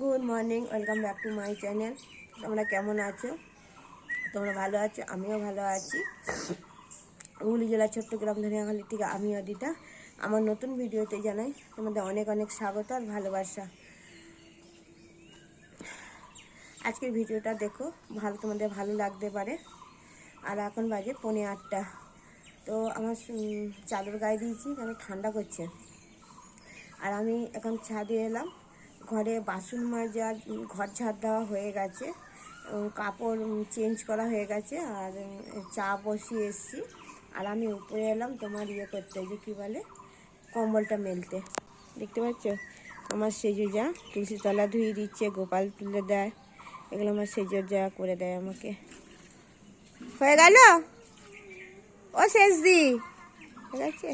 Good morning welcome back to my channel তোমরা কেমন আছো? তোমরা ভালো আছো? আমিও ভালো আছি। হুগলি জেলার চট্টগ্রাম ধনিয়াখালী থেকে আমি অদিতা। আমার নতুন ভিডিওতে জানাই তোমাদের অনেক অনেক স্বাগত আর ভালোবাসা। আজকের ভিডিওটা দেখো, ভালো তোমাদের ভালো লাগতে পারে। আর এখন বাজে পনে আটটা। তো আমার চাদর গায়ে দিয়েছি কেন ঠান্ডা করছে। আর আমি এখন ছাদে এলাম। ঘরে বাসন মাজা ঘর ঝাড় দেওয়া হয়ে গেছে। কাপড় চেঞ্জ করা হয়ে গেছে আর চা বসিয়ে এসেছি। আর আমি উপরে এলাম তোমার ইয়ে করতে, যে কী বলে, কম্বলটা মেলতে। দেখতে পাচ্ছ? আমার সেজু যা, তুলসী তলা ধুয়ে দিচ্ছে, গোপাল তুলে দেয়। এগুলো আমার সেজুর যা করে দেয় আমাকে। হয়ে গেল? ও শেষ দি ঠিক আছে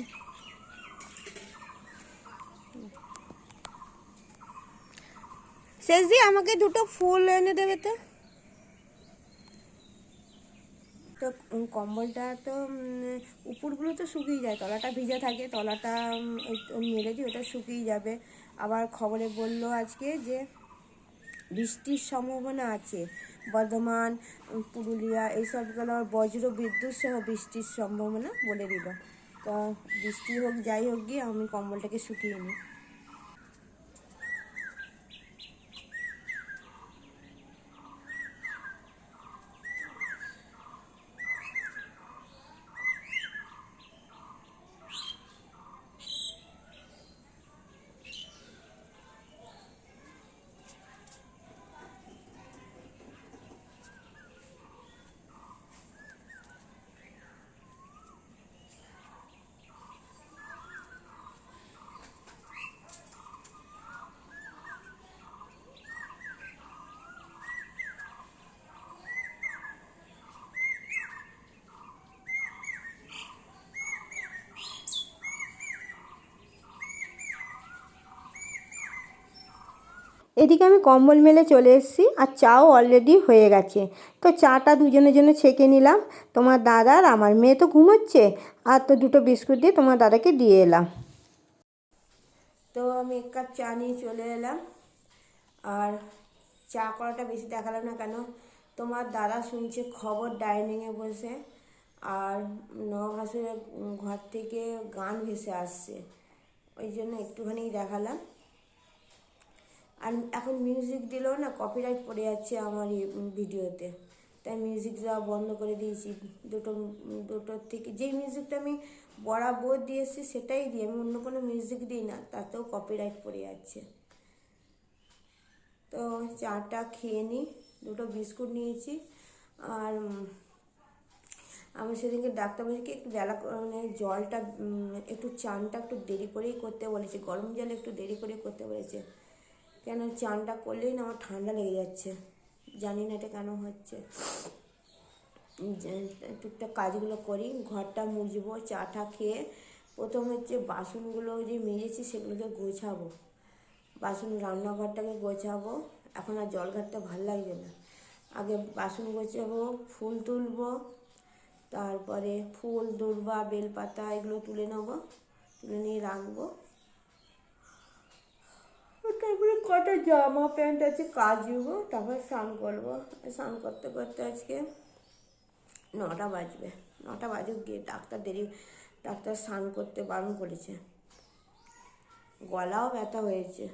শেষ দি আমাকে দুটো ফুল এনে দেবে তো? তো কম্বলটা তো উপরগুলো তো শুকিয়ে যায়, তলাটা ভিজে থাকে, তলাটা মেলে দিই ওটা শুকিয়ে যাবে। আবার খবরে বলল আজকে যে বৃষ্টির সম্ভাবনা আছে, বর্ধমান পুরুলিয়া, এইসবগুলো বজ্র বিদ্যুৎ সহ বৃষ্টির সম্ভাবনা বলে দিল। তো বৃষ্টি হোক, যাই হোক গিয়ে আমি কম্বলটাকে শুকিয়ে নিই। এদিকে আমি কম্বল মেলে চলে এসেছি আর চাও অলরেডি হয়ে গেছে। তো চাটা দুজনের জন্য ছেঁকে নিলাম। তোমার দাদা আর আমার মেয়ে তো ঘুমোচ্ছে। আর তো দুটো বিস্কুট দিয়ে তোমার দাদাকে দিয়ে এলাম। তো আমি এক কাপ চা নিয়ে চলে এলাম। আর চা করাটা বেশি দেখালাম না কেন? তোমার দাদা শুনছে খবর ডাইনিংয়ে বসে। আর নভাসুরের ঘর থেকে গান ভেসে আসছে। ওই জন্য একটুখানি দেখালাম। আর এখন মিউজিক দিলেও না কপিরাইট পড়ে যাচ্ছে আমার ভিডিওতে তাই মিউজিক দেওয়া বন্ধ করে দিয়েছি। দুটো দুটোর থেকে যেই মিউজিকটা আমি বরাবর দিয়েছি সেটাই দিই আমি অন্য কোনো মিউজিক দিই না, তাতেও কপিরাইট পড়ে যাচ্ছে। তো চাটা খেয়ে নিই দুটো বিস্কুট নিয়েছি, আর আমি সেদিনকে ডাক্তার বলেছে কি একটু বেলা মানে জলটা একটু চানটা একটু দেরি করেই করতে বলেছে, গরম জল একটু দেরি করে করতে বলেছে। কেন চানটা করলেই না আমার ঠান্ডা লেগে যাচ্ছে? জানি না এটা কেন হচ্ছে। টুকটাক কাজগুলো করি, ঘরটা মুছবো চাটা খেয়ে প্রথম হচ্ছে বাসনগুলো যে মেজেছি সেগুলোকে গোছাবো। বাসন, রান্নাঘরটাকে গোছাবো। এখন আর জল ঘাটতে ভালো লাগছে না। আগে বাসন গোছাবো, ফুল তুলবো, তারপরে ফুল দূর্বা বেলপাতা এগুলো তুলে নেব, তুলে নিয়ে রাখব। তারপরে কটা জামা প্যান্ট আছে কাচবো তারপর স্নান করব। স্নান করতে করতে আজকে নটা বাজবে। নটা বাজুক গিয়ে ডাক্তার দেরি, ডাক্তার স্নান করতে বারণ করেছে। গলাও ব্যথা হয়েছে,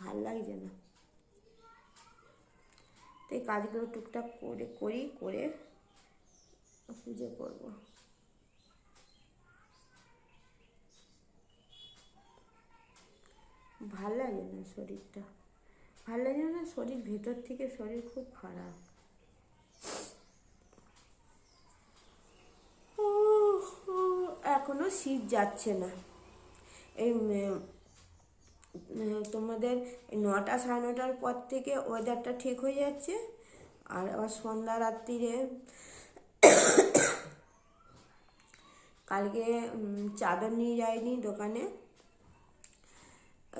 ভালো লাগছে না। তো এই কাজগুলো টুকটাক করে, করি, করে পুজো করব। ভালো লাগে না শরীরটা। ভালো লাগে না শরীর, ভেতর থেকে শরীর খুব খারাপ। এখনও শীত যাচ্ছে না। এই তোমাদের নটা সাড়ে নটার পর থেকে ওয়েদারটা ঠিক হয়ে যাচ্ছে। আর আবার সন্ধ্যা রাত্রিরে কালকে চাদর নিয়ে যায়নি দোকানে।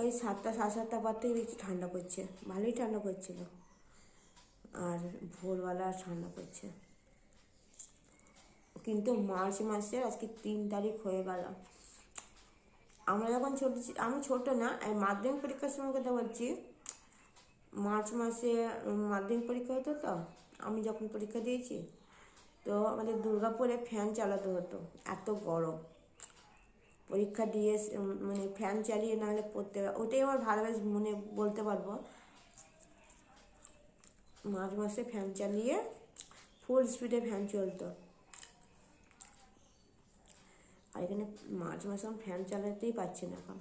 ওই সাতটা, সাড়ে সাতটা পর থেকে দেখছি ঠান্ডা করছে ভালোই ঠান্ডা করছিল আর ভোরবেলা ঠান্ডা করছে কিন্তু মার্চ মাসের আজকে তিন তারিখ হয়ে গেল। আমরা যখন ছোট আমি ছোট না মাধ্যমিক পরীক্ষার সময় কথা বলছি, মার্চ মাসে মাধ্যমিক পরীক্ষা হতো তো, আমি যখন পরীক্ষা দিয়েছি, তো আমাদের দুর্গাপুরে ফ্যান চালাতে হতো, এত গরম। পরীক্ষা দিয়ে মানে ফ্যান চালিয়ে না হলে পড়তে ওটাই আমার ভালোবেসে, মনে বলতে পারব। মার্চ মাসে ফ্যান চালিয়ে ফুল স্পিডে ফ্যান চলতো। আর এখানে মার্চ মাসে আমি ফ্যান চালাতেই পারছি না এখন।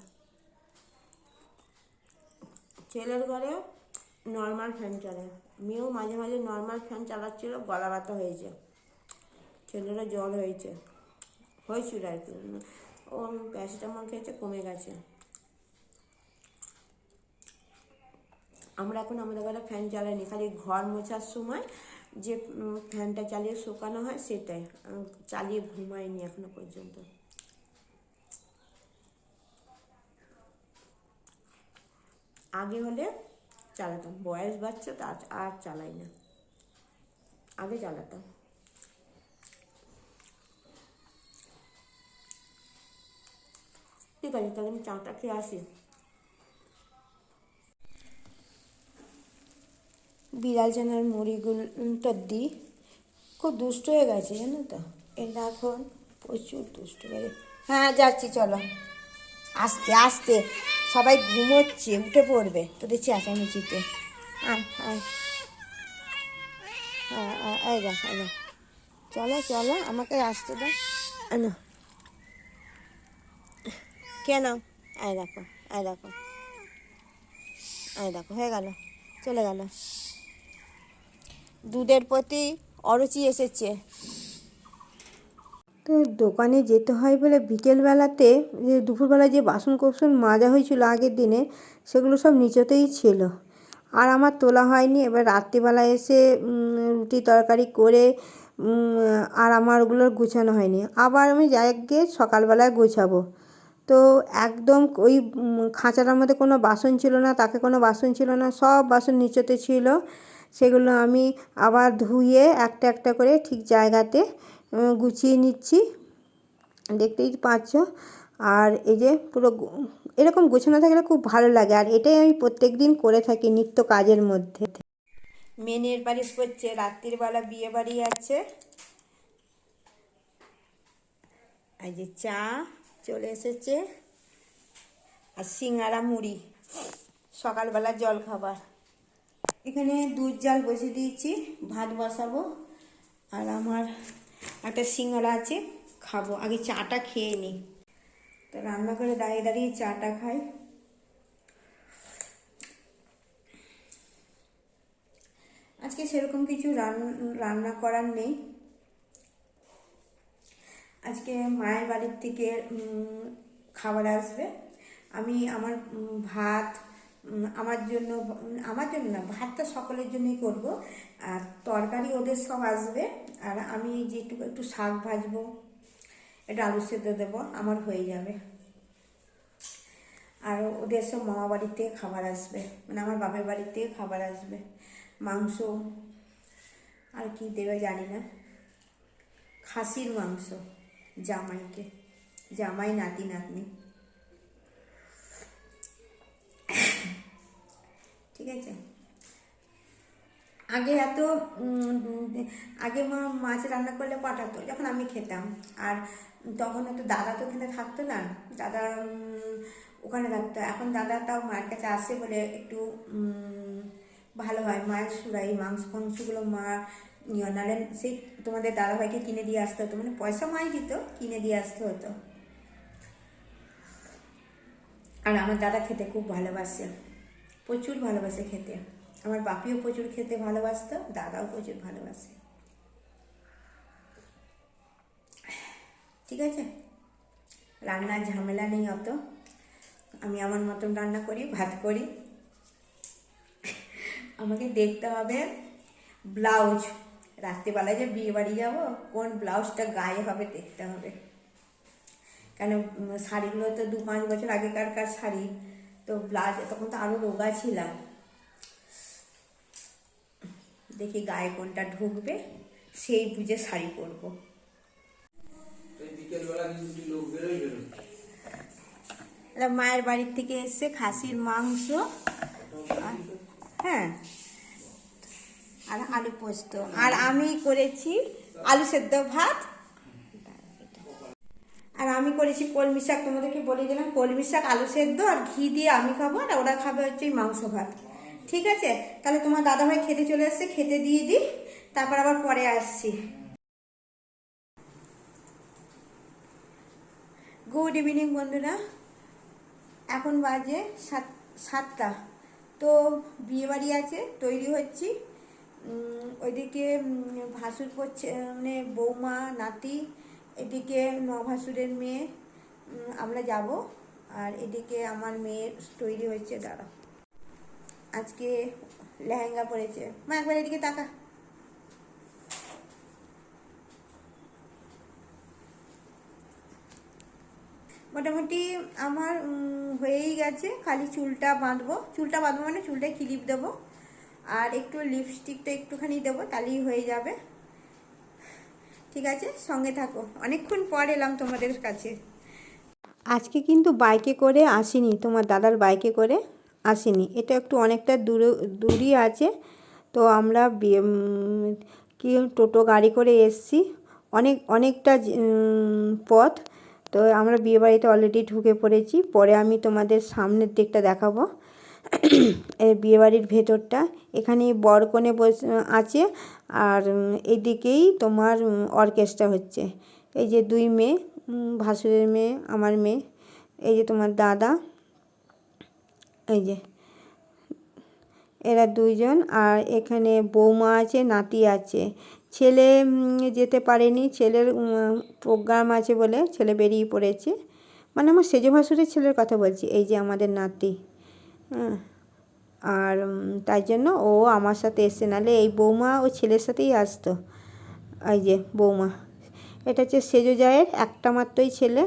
ছেলের ঘরে নর্মাল ফ্যান চালায় মেয়েও মাঝে মাঝে নর্মাল ফ্যান চালাচ্ছিল, গলা ব্যথা হয়েছে। ছেলেরা জল হয়েছে। হয়েছিল আর কি। ও প্যারাসিটামল খেয়েছে, কমে গেছে। আমরা এখন আমাদের ঘরে ফ্যান চালাইনি, খালি ঘর মোছার সময় যে ফ্যানটা চালিয়ে শুকানো হয় সেটাই। চালিয়ে ঘুমাইনি এখনও পর্যন্ত। আগে হলে চালাতাম, বয়স বাচ্চা আর চালাই না। আগে চালাতাম। ঠিক আছে তাহলে আমি চাটা খেয়ে আসি বিড়াল জানার মুড়িগুলোটা দিই খুব দুষ্ট হয়ে গেছে, জানো তো? এটা এখন প্রচুর দুষ্ট হয়ে হ্যাঁ যাচ্ছি, চলো। আস্তে আস্তে। সবাই ঘুমোচ্ছে, উঠে পড়বে। তোদের চেঁচামেচিতে আয় আয়। আয়। চলো চলো, আমাকে আসতে দাও। আনো কেন? আয় দেখো আয় দেখো। আয় দেখো, হয়ে গেল, চলে গেল। দুধের প্রতি অরুচি এসেছে। তো দোকানে যেতে হয় বলে বিকেলবেলাতে যে দুপুরবেলা যে বাসন কোসন মাজা হয়েছিল আগের দিনে, সেগুলো সব নিচতেই ছিল। আর আমার তোলা হয়নি। এবার রাত্রিবেলা এসে রুটি তরকারি করে আর আমার ওগুলো গুছানো হয়নি। আবার আমি যাই গিয়ে সকালবেলায় গোছাবো। তো একদম ওই খাঁচাটার মধ্যে কোনো বাসন ছিল না, তাকে কোনো বাসন ছিল না, সব বাসন নিচতে ছিল। সেগুলো আমি আবার ধুয়ে একটা একটা করে ঠিক জায়গাতে গুছিয়ে নিচ্ছি। দেখতেই পাচ্ছ? আর এই যে পুরো এরকম গোছানো থাকলে খুব ভালো লাগে। আর এটাই আমি প্রত্যেক দিন করে থাকি নিত্য কাজের মধ্যে। মেনের বাড়ি করছে, রাত্রির বেলা বিয়ে বাড়ি আছে। এই যে চা। চলে এসেছে। আর সিঙ্গারা মুড়ি, সকালবেলা জল খাবার। এখানে দুধ, জাল বসে দিয়েছি, ভাত বসাবো। আর আমার একটা সিঙ্গারা আছে, খাব। আগে চাটা খেয়ে নিই তো রান্না করে দাঁড়িয়ে দাঁড়িয়ে চাটা খাই। আজকে সেরকম কিছু রান- রান্না করার নেই। আজকে মায়ের বাড়ির থেকে খাবার আসবে। আমি আমার ভাত আমার জন্য আমার জন্য না, ভাতটা সকলের জন্যই করব। আর তরকারি ওদের সব আসবে। আর আমি যেটুকু একটু শাক ভাজবো, একটু আলু সেদ্ধ দেবো, আমার হয়ে যাবে। আর ওদের সব মামা থেকে খাবার আসবে। মানে আমার বাপের থেকে খাবার আসবে। মাংস, আর কি দেবে জানি না। খাসির মাংস। জামাইকে, জামাই নাতি নাতনি। ঠিক আছে? আগে এত আগে মা মাছ রান্না করলে পাঠাতো যখন আমি খেতাম। আর তখন তো দাদা তো ওখানে থাকতো না। দাদা ওখানে থাকতো। এখন দাদা তাও মায়ের কাছে আসে বলে একটু ভালো হয়। মায়ের সুরাই, মাংস ফাংসগুলো মা নাহলে সেই তোমাদের দাদাভাইকে কিনে দিয়ে আসতে হতো মানে পয়সা মাই দিত, কিনে দিয়ে আসতে হতো। আর আমার দাদা খেতে খুব ভালোবাসে, প্রচুর ভালোবাসে খেতে। আমার বাপিও প্রচুর খেতে ভালোবাসতো, দাদাও প্রচুর ভালোবাসে। ঠিক আছে? রান্নার ঝামেলা নেই অত। আমি আমার মতন রান্না করি, ভাত করি। আমাকে দেখতে হবে ব্লাউজ। রাত্রিবেলায় যে বিয়ে বাড়ি যাব কোন ব্লাউজটা গায়ে হবে দেখতে হবে। কেন শাড়িগুলো তো দু পাঁচ বছর আগেকার কার শাড়ি তো ব্লাউজ তখন তো আরও রোগা ছিলাম। দেখি গায়ে কোনটা ঢুকবে সেই বুঝে শাড়ি পরবো। মায়ের বাড়ির থেকে এসে খাসির মাংস হ্যাঁ। আর আলু পোস্ত। আর আমি করেছি আলু সেদ্ধ ভাত। আর আমি করেছি কলমি শাক, তোমাদেরকে বলে দিলাম, কলমি শাক, আলু সেদ্ধ আর ঘি দিয়ে আমি খাব, আর ওরা খাবে হচ্ছে মাংস ভাত। ঠিক আছে? তাহলে তোমার দাদাভাই খেতে চলে এসছে খেতে দিয়ে দিই, তারপর আবার পরে আসছি। গুড ইভিনিং বন্ধুরা। এখন বাজে সাত সাতটা। তো বিয়েবাড়ি আছে, তৈরি হচ্ছি। ওইদিকে ভাসুর করছে মানে বৌমা, নাতি, এদিকে নভাসুরের মেয়ে আমরা যাব। আর এদিকে আমার মেয়ের তৈরি হয়েছে, দাঁড়া। আজকে লেহেঙ্গা পরেছে। মা, একবার এদিকে তাকা। মোটামুটি আমার হয়েই গেছে। খালি চুলটা বাঁধবো। চুলটা বাঁধবো মানে চুলটায় ক্লিপ দেবো। আর একটু লিপস্টিকটা একটুখানি দেবো, তাহলেই হয়ে যাবে। ঠিক আছে, সঙ্গে থাকো। অনেকক্ষণ পর এলাম তোমাদের কাছে। আজকে কিন্তু বাইকে করে আসিনি, তোমার দাদার বাইকে করে আসিনি। এটা একটু অনেকটা দূরে, দূরই আছে। তো আমরা কি, টোটো গাড়ি করে এসছি। অনেক, অনেকটা পথ। তো আমরা বিয়েবাড়িতে অলরেডি ঢুকে পড়েছি। পরে আমি তোমাদের সামনের দিকটা দেখাবো। এই বিয়েবাড়ির ভেতরটা। এখানে বর কনে বস, আছে আর এদিকেই তোমার অর্কেস্ট্রা হচ্ছে। এই যে দুই মেয়ে ভাসুরের মেয়ে, আমার মেয়ে, এই যে তোমার দাদা, এই যে এরা দুইজন। আর এখানে বৌমা আছে, নাতি আছে। ছেলে যেতে পারেনি। ছেলের প্রোগ্রাম আছে বলে ছেলে বেরিয়ে পড়েছে। মানে আমার সেজো ভাসুরের ছেলের কথা বলছি। এই যে আমাদের নাতি। আর তাই জন্য ও আমার সাথে এসছে নাহলে এই বৌমা ও ছেলের সাথেই আসতো। এই যে বৌমা। এটা হচ্ছে সেজো জায়ের একটা মাত্রই ছেলে,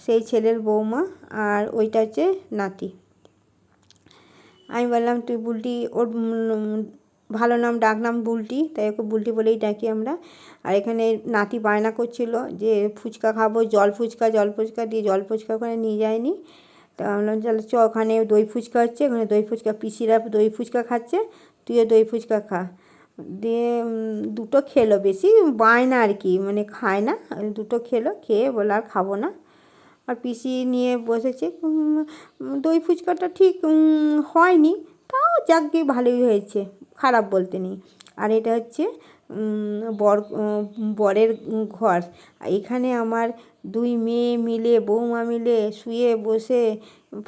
সেই ছেলের বৌমা আর ওইটা হচ্ছে নাতি। আমি বললাম, তুই বুলটি, ওর ভালো নাম, ডাক নাম বুলটি। তাই ওকে বুলটি বলেই ডাকি আমরা। আর এখানে নাতি বায়না করছিল যে, ফুচকা খাব, জল ফুচকা জল ফুচকা দিয়ে জল ফুচকা ওখানে নিয়ে যায়নি। তা আমি বললাম, চলো চ ওখানে দই ফুচকা হচ্ছে, ওখানে দই ফুচকা, পিসিরা দই ফুচকা খাচ্ছে, তুইও দই ফুচকা খা। দিয়ে দুটো খেলো বেশি বায় না আর কি মানে খায় না, দুটো খেলো, খেয়ে বলে আর খাব না। আর পিসি নিয়ে বসেছে দই ফুচকাটা ঠিক হয়নি, তাও যাক গিয়ে ভালোই হয়েছে, খারাপ বলতে নেই। আর এটা হচ্ছে বর বরের ঘর। এখানে আমার দুই মেয়ে মিলে, বৌমা মিলে শুয়ে বসে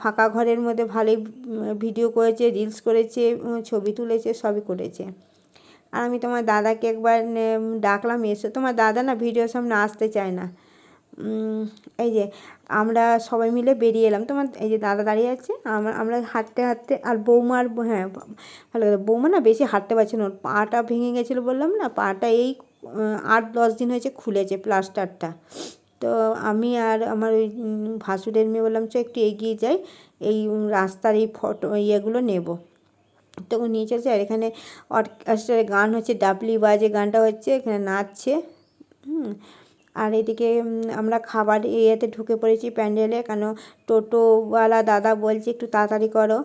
ফাঁকা ঘরের মধ্যে ভালোই ভিডিও করেছে, রিলস করেছে ছবি তুলেছে, সবই করেছে। আর আমি তোমার দাদাকে একবার ডাকলাম, এসে তোমার দাদা না ভিডিওর সামনে আসতে চায় না। এই যে আমরা সবাই মিলে বেরিয়ে এলাম। তোমার এই যে দাদা দাঁড়িয়ে আছে আমরা আমরা হাঁটতে হাঁটতে আর বৌমার হ্যাঁ ভালো কথা, বৌমা না বেশি হাঁটতে পারছে না, ওর পাটা ভেঙে গেছিল বললাম না, পাটা এই আট দশ দিন হয়েছে খুলেছে প্লাস্টারটা। তো আমি আর আমার ওই ভাসুরের মেয়ে বললাম, চ, একটু এগিয়ে যাই, এই রাস্তার এই ফটো, ইয়েগুলো নেব। তো ও নিয়ে চলছে, আর এখানে অর্কেস্ট্রার গান হচ্ছে, ডাবলি বাজে গানটা হচ্ছে, এখানে নাচছে, হুম। আর এদিকে আমরা খাবার ইয়েতে ঢুকে পড়েছি প্যান্ডেলে। কেন? টোটোওয়ালা দাদা বলছে, একটু তাড়াতাড়ি করো।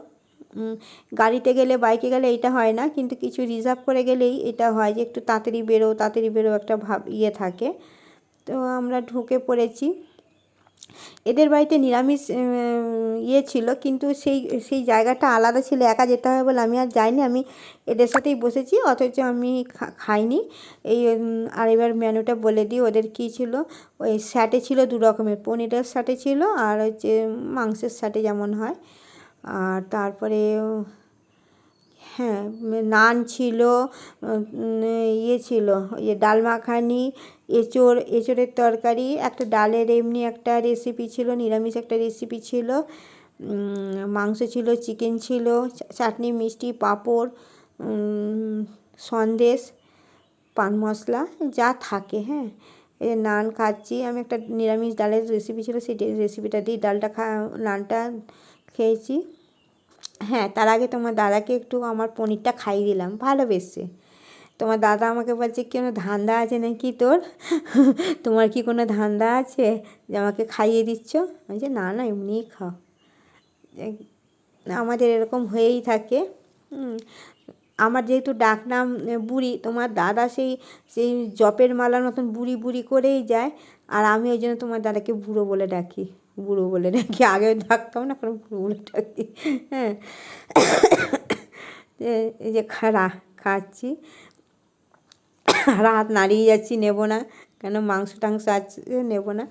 গাড়িতে গেলে, বাইকে গেলে এটা হয় না, কিন্তু কিছু রিজার্ভ করে গেলেই এটা হয় যে, একটু তাড়াতাড়ি বেরো তাড়াতাড়ি বেরো, একটা ভাব ইয়ে থাকে। তো আমরা ঢুকে পড়েছি। এদের বাড়িতে নিরামিষ ইয়ে ছিল, কিন্তু সেই সেই জায়গাটা আলাদা ছিল, একা যেতে হবে বলে আমি আর যাইনি। আমি এদের সাথেই বসেছি, অথচ আমি খাইনি। এই আর এবার মেনুটা বলে দিই, ওদের কী ছিল? ওই স্যাটে ছিল দু রকমের, পনিরের স্যাটে ছিল আর হচ্ছে মাংসের স্যাটে যেমন হয়। আর তারপরে হ্যাঁ নান ছিল ইয়ে ছিল ইয়ে ডাল মাখানি এঁচোড়, এঁচোড়ের তরকারি, একটা ডালের এমনি একটা রেসিপি ছিল, নিরামিষ একটা রেসিপি ছিল মাংস ছিল চিকেন ছিল চাটনি, মিষ্টি, পাঁপড় সন্দেশ, পান মশলা, যা থাকে হ্যাঁ। নান খাচ্ছি, আমি একটা নিরামিষ ডালের রেসিপি ছিল, সেই রেসিপিটা দিয়ে ডালটা খা, নানটা খেয়েছি। হ্যাঁ তার আগে তোমার দাদাকে একটু আমার পনিরটা খাইয়ে দিলাম, ভালোবেসে। তোমার দাদা আমাকে বলছে কোনো ধান্দা আছে নাকি তোর? তোমার কি কোনো ধান্দা আছে? যে আমাকে খাইয়ে দিচ্ছ? আমি যে না না, এমনিই খাও। আমাদের এরকম হয়েই থাকে। আমার যেহেতু ডাকনাম বুড়ি, তোমার দাদা সেই সেই জপের মালার মতন বুড়ি বুড়ি করেই যায়। আর আমি ওই জন্য তোমার দাদাকে বুড়ো বলে ডাকি। বুড়ো বলে ডাকি। আগে ডাকতাম না, এখন বুড়ো বলে ডাকি। হ্যাঁ এই যে খারা খাচ্ছি। আর হাত নাড়িয়ে যাচ্ছি, নেব না। কেন মাংস টাংস আছে, নেব না।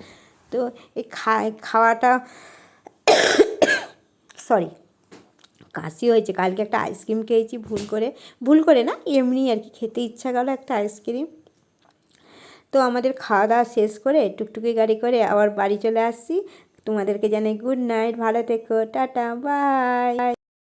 তো এই খাওয়াটা সরি, কাশি হয়েছে। কালকে একটা আইসক্রিম খেয়েছি, ভুল করে ভুল করে না, এমনি আর কি খেতে ইচ্ছা গেলো একটা আইসক্রিম। তো আমাদের খাওয়া দাওয়া শেষ করে টুকটুকি গাড়ি করে আবার বাড়ি চলে আসছি। তোমাদেরকে জানাই গুড নাইট ভালো থেকো, টাটা বাই